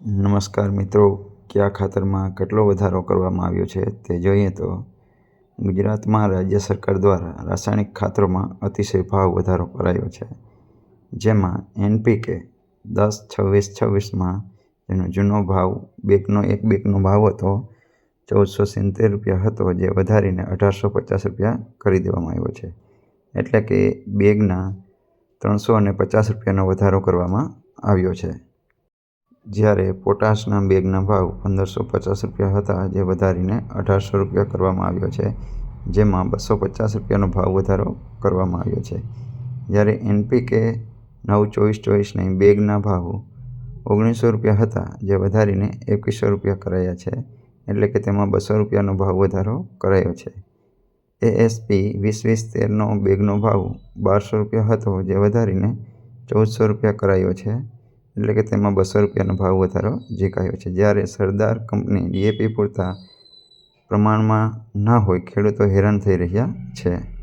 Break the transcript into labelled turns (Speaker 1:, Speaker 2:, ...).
Speaker 1: નમસ્કાર મિત્રો, કયા ખાતરમાં કેટલો વધારો કરવામાં આવ્યો છે તે જોઈએ તો ગુજરાતમાં રાજ્ય સરકાર દ્વારા રાસાયણિક ખાતરોમાં અતિશય ભાવ વધારો કરાયો છે, જેમાં એનપીકે દસ છવ્વીસ છવ્વીસમાં તેનો જૂનો ભાવ બેગનો એક બેગનો ભાવ હતો, ચૌદસો સિત્તેર રૂપિયા હતો જે વધારીને અઢારસો પચાસ રૂપિયા કરી દેવામાં આવ્યો છે, એટલે કે બેગના ત્રણસો અને પચાસ રૂપિયાનો વધારો કરવામાં આવ્યો છે. જ્યારે પોટાશના બેગના ભાવ પંદરસો પચાસ રૂપિયા હતા જે વધારીને અઢારસો રૂપિયા કરવામાં આવ્યો છે, જેમાં બસો પચાસ રૂપિયાનો ભાવ વધારો કરવામાં આવ્યો છે. જ્યારે એનપીકે નવ ચોવીસ ચોવીસની બેગના ભાવ ઓગણીસો રૂપિયા હતા, જે વધારીને એકવીસો રૂપિયા કરાયા છે, એટલે કે તેમાં બસો રૂપિયાનો ભાવ વધારો કરાયો છે. એએસપી વીસ વીસ તેરનો બેગનો ભાવ બારસો રૂપિયા હતો, જે વધારીને ચૌદસો રૂપિયા કરાયો છે એટલે કે તેમાં બસો રૂપિયાનો ભાવ વધારો ઝીકાયો છે. જ્યારે સરદાર કંપની ડીએપી પૂરતા પ્રમાણમાં ન હોય, ખેડૂતો હેરાન થઈ રહ્યા છે.